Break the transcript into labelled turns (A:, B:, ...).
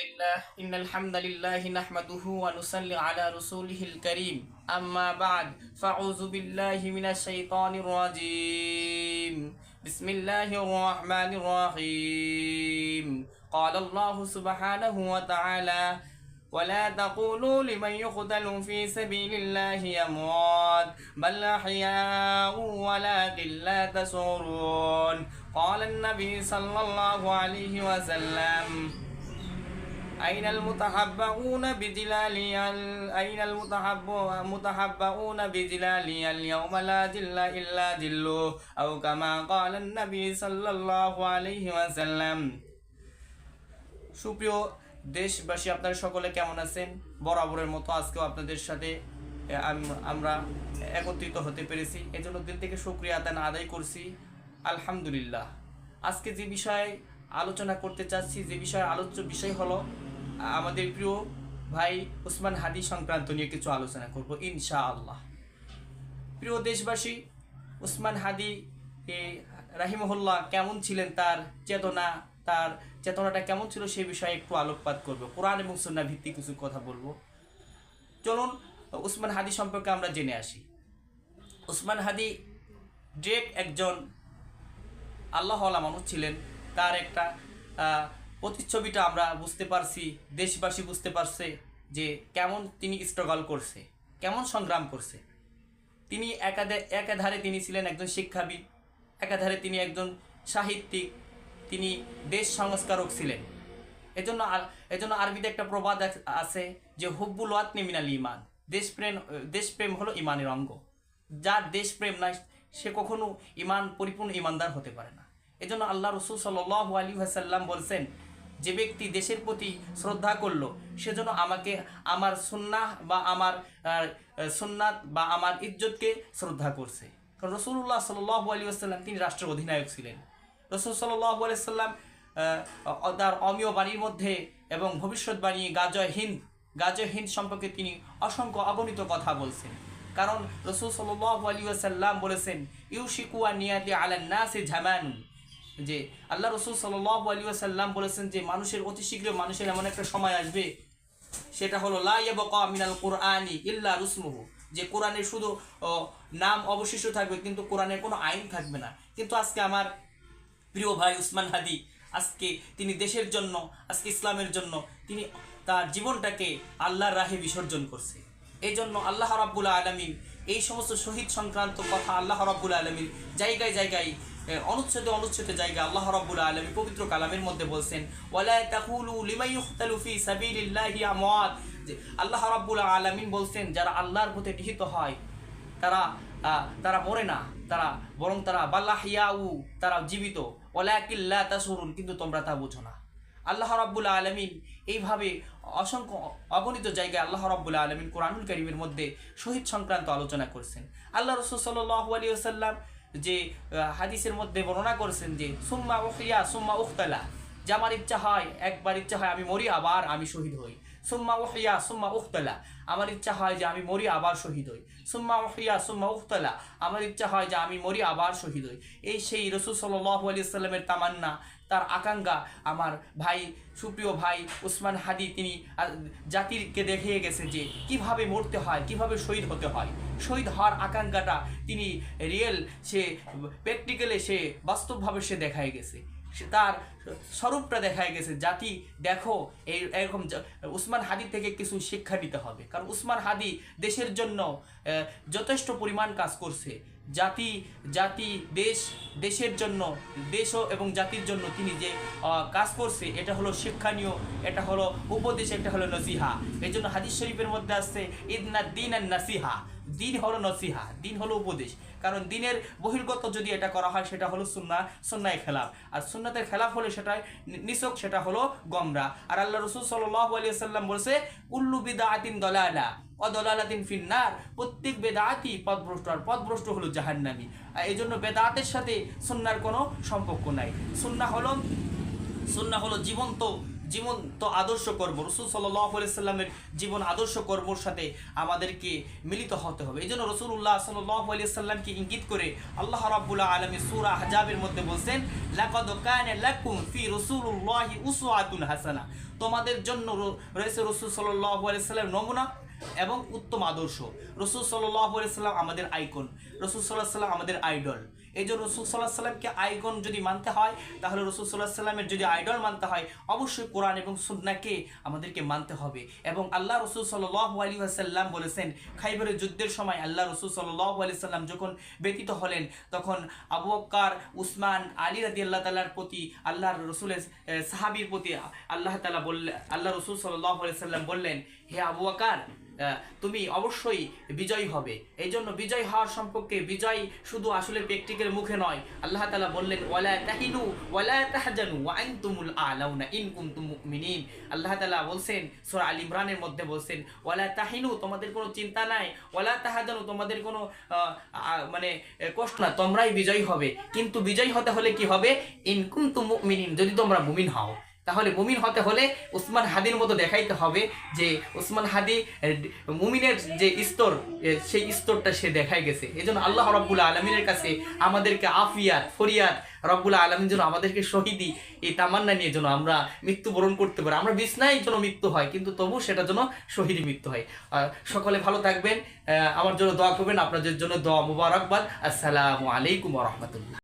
A: لله إن الحمد لله نحمده ونصلي على رسوله الكريم أما بعد فأعوذ بالله من الشيطان الرجيم بسم الله الرحمن الرحيم قال الله سبحانه وتعالى ولا تقولوا لمن يقتل في سبيل الله أموات بل أحياء ولكن لا تشعرون قال النبي صلى الله عليه وسلم أين المتحبؤون بجلالي أين المتحبؤون بجلالي اليوم لا جل إلا جله أو كما قال النبي صلى الله عليه وسلم সুপ্রিয় দেশবাসী আপনারা সকলে কেমন আছেন বরাবরের মতো আজকেও আপনাদের সাথে এ, আম- আমরা একত্রিত হতে পেরেছি এজন্য দিল থেকে শুক্রিয়া আদান আদায় করছি আলহামদুলিল্লাহ আজকে যে বিষয়ে আলোচনা করতে চাচ্ছি যে বিষয়ে আলোচ্য বিষয় হলো আমাদের প্রিয় ভাই উসমান হাদি সংক্রান্ত নিয়ে কিছু আলোচনা করব ইনশা আল্লাহ প্রিয় দেশবাসী উসমান হাদি এ, রাহিমহুল্লাহ কেমন ছিলেন? তার চেতনা তার চেতনাটা কেমন ছিল সে বিষয়ে একটু আলোকপাত করব। কোরআন এবং সন্না ভিত্তিক কিছু কথা বলব। চলুন উসমান হাদি সম্পর্কে আমরা জেনে আসি। উসমান হাদি ডিরেক্ট একজন আল্লাহওয়ালা মানুষ ছিলেন। তার একটা প্রতিচ্ছবিটা আমরা বুঝতে পারছি, দেশবাসী বুঝতে পারছে যে কেমন তিনি স্ট্রাগল করছে, কেমন সংগ্রাম করছে। তিনি একাধে, একাধারে তিনি ছিলেন একজন শিক্ষাবিদ, একাধারে তিনি একজন সাহিত্যিক, তিনি দেশ সংস্কারক ছিলেন। এজন্য এজন্য আরবিতে একটা প্রবাদ আছ- যে, হুব্বুল ওয়াতনি মিনাল ইমান দেশপ্রেম দেশপ্রেম হলো ইমানের অঙ্গ। যার দেশপ্রেম নাই, সে কখনো ইমান, পরিপূর্ণ ইমানদার হতে পারে না। এজন্য আল্লাহ রসুল সাল্লাহ আলী হাসাল্লাম বলছেন যে ব্যক্তি দেশের প্রতি শ্রদ্ধা করল সেজন্য আমাকে আমার সুন্নাহ বা আমার সুন্নাত বা আমার ইজ্জতকে শ্রদ্ধা করছে। কারণ রসুল্লাহ সাল্লাহ আলী আসাল্লাম তিনি রাষ্ট্রের অধিনায়ক ছিলেন। রসুল সাল্লাহ আলাইসাল্লাম তার অমীয় বাণীর মধ্যে এবং ভবিষ্যৎবাণী গাজয় হিন্দ গাজয় হিন্দ সম্পর্কে তিনি অসংখ্য অগণিত কথা বলছেন। কারণ রসুল সাল্লাহ আলী আসাল্লাম বলেছেন, ইউশিকুয়া নিয়াতি আলান নাসে ঝামানুন। যে আল্লাহ রসুল সাল্লাহ আলী আসাল্লাম বলেছেন যে মানুষের অতি শীঘ্র মানুষের এমন একটা সময় আসবে, সেটা হলো, লা ইয়াবকা মিনাল কোরআনি ইল্লা রুসমুহু। যে কোরআনের শুধু নাম অবশিষ্ট থাকবে, কিন্তু কোরআনের কোনো আইন থাকবে না। কিন্তু আজকে আমার প্রিয় ভাই উসমান হাদি, আজকে তিনি দেশের জন্য, আজকে ইসলামের জন্য, তিনি তার জীবনটাকে আল্লাহর রাহে বিসর্জন করছে। এই জন্য আল্লাহ রাব্বুল আলমিন এই সমস্ত শহীদ সংক্রান্ত কথা আল্লাহ রাব্বুল আলমিন জায়গায় জায়গায় অনুচ্ছেদে অনুচ্ছেদে জায়গা আল্লাহ রাব্বুল আলমী পবিত্র কালামের মধ্যে বলছেন, ওয়ালা তাকুলু সাবিলিল্লাহি আমওয়াত। আল্লাহ রাব্বুল আলামিন বলছেন, যারা আল্লাহর পথে নিহিত হয়, তারা তারা মরে না, তারা, বরং তারা বাল্লাহিয়াউ তারা জীবিত। ওলাকিল্লা তাসুরুন কিন্তু তোমরা তা বুঝো না। আল্লাহ রাব্বুল আলমিন এইভাবে অসংখ্য অগণিত জায়গায় আল্লাহ রাব্বুল আলমিন কোরআনুল করিমের মধ্যে শহীদ সংক্রান্ত আলোচনা করছেন। আল্লাহ রসুল সাল্লাহ আলী আসাল্লাম যে হাদিসের মধ্যে বর্ণনা করেছেন যে, সুম্মা উখিয়া সুম্মা উখতালা। যে, আমার ইচ্ছা হয়, একবার ইচ্ছা হয় আমি মরি, আবার আমি শহীদ হই। সুম্মা উহিয়া, সুম্মা উখতলা। আমার ইচ্ছা হয় যে আমি মরি, আবার শহীদ হই। সুম্মা উহিয়া, সুম্মা উখতলা। আমার ইচ্ছা হয় যে আমি মরি, আবার শহীদ হই। এই সেই রসুল সাল্লাহ আলি সাল্লামের তামান্না তার আকাঙ্ক্ষা। আমার ভাই, সুপ্রিয় ভাই উসমান হাদি, তিনি জাতিরকে দেখিয়ে গেছে যে কীভাবে মরতে হয়, কীভাবে শহীদ হতে হয়। শহীদ হওয়ার আকাঙ্ক্ষাটা তিনি রিয়েল সে প্র্যাকটিক্যালে সে বাস্তবভাবে সে দেখায় গেছে। তার স্বরূপটা দেখায় গেছে, জাতি দেখো, এই, এরকম উসমান হাদি থেকে কিছু শিক্ষা নিতে হবে। কারণ উসমান হাদি দেশের জন্য যথেষ্ট পরিমাণ কাজ করছে। জাতি জাতি, দেশ, দেশের জন্য দেশ এবং জাতির জন্য তিনি যে কাজ করছে, এটা হলো শিক্ষণীয়, এটা হলো উপদেশ, এটা হলো নসিহা। এই জন্য হাদিস শরীফের মধ্যে আসছে, ইদনা দিন আর নাসিহা। দিন হলো নসিহা, দিন হলো উপদেশ। কারণ দিনের বহির্গত যদি এটা করা হয়, সেটা হলো সুন্না সুন্নায় খেলাফ। আর সুন্নাতের খেলাফ হলে সেটা নিছক, সেটা হলো গমরা। আর আল্লাহ রসুল সাল্লাহ সাল্লাম বলছে উল্লু বিদা আতিন দলালা অদলালাতিন ফিন্নার। প্রত্যেক বেদাতি পদভ্রষ্ট, আর পদভ্রষ্ট হলো জাহান্নামী। আর এই জন্য বেদাতের সাথে সুন্নার কোনো সম্পর্ক নাই। সুন্না হলো সুন্না হলো জীবন্ত জীবন তো আদর্শ কর্ম। রসুল সাল্লামের জীবন আদর্শ কর্মর সাথে আমাদেরকে মিলিত হতে হবে। এই জন্য রসুল্লাহ সাল্লামকে ইঙ্গিত করে আল্লাহ রাব্বুল আলমী সুরা হাজাবের মধ্যে বলছেন ফি উসওয়াতুন হাসানা। তোমাদের জন্য রয়েছে রসুল আলাইহি নমুনা এবং উত্তম আদর্শ। রসুল আলাইহি সাল্লাম আমাদের আইকন। রসুল সাল্লাহ সাল্লাম আমাদের আইডল। এই জন্য রসুল সাল্লাহ সাল্লামকে আইকন যদি মানতে হয়, তাহলে রসুল সাল্লাহ সাল্লামের যদি আইডল মানতে হয়, অবশ্যই কোরআন এবং সুন্নাকে আমাদেরকে মানতে হবে। এবং আল্লাহ রসুল সাল্লাহ আলী আসাল্লাম বলেছেন, খাইবারের যুদ্ধের সময় আল্লাহ রসুল সাল্লাহ আলি সাল্লাম যখন ব্যতীত হলেন, তখন আবু আক্কার উসমান, আলী রাদি আল্লাহ তালার প্রতি, আল্লাহর রসুলের সাহাবীর প্রতি আল্লাহ তালা বললেন আল্লাহ রসুল সাল্লাহ আলি সাল্লাম বললেন, হে আবু আকার তুমি অবশ্যই বিজয়ী হবে। এই জন্য বিজয় হওয়ার সম্পর্কে বিজয় শুধু আসলে প্র্যাকটিক্যাল মুখে নয়। আল্লাহ তালা বললেন, ওয়ালা তাহিনু, ওয়ালা তাহজানু ওয়াইন তুমুল আলাউনা ইন কুনতুম মিনিন আল্লাহ তালা বলছেন, সোরা আল ইমরানের মধ্যে বলছেন, ওয়ালা তাহিনু, তোমাদের কোনো চিন্তা নাই। ওয়ালা তাহাজানু, তোমাদের কোনো মানে কষ্ট না তোমরাই বিজয়ী হবে। কিন্তু বিজয়ী হতে হলে কি হবে? ইনকুম কুনতুম মিনিন যদি তোমরা মুমিন হও। তাহলে মুমিন হতে হলে উসমান হাদির মতো দেখাইতে হবে যে উসমান হাদি মুমিনের যে স্তর সেই স্তরটা সে দেখাই গেছে। এই জন্য আল্লাহ রব্বুল আলমিনের কাছে আমাদেরকে আফিয়াত, ফরিয়াদ, রব্বুল আলমিন যেন আমাদেরকে শহীদি, এই তামান্না নিয়ে যেন আমরা মৃত্যুবরণ করতে পারি। আমরা বিছনায় যেন মৃত্যু হয়, কিন্তু তবু সেটা যেন শহীদি মৃত্যু হয়। সকলে ভালো থাকবেন আমার জন্য দোয়া করবেন, আপনাদের জন্য দোয়া মুবারকবাদ। আসসালামু আলাইকুম রহমতুল্লাহ।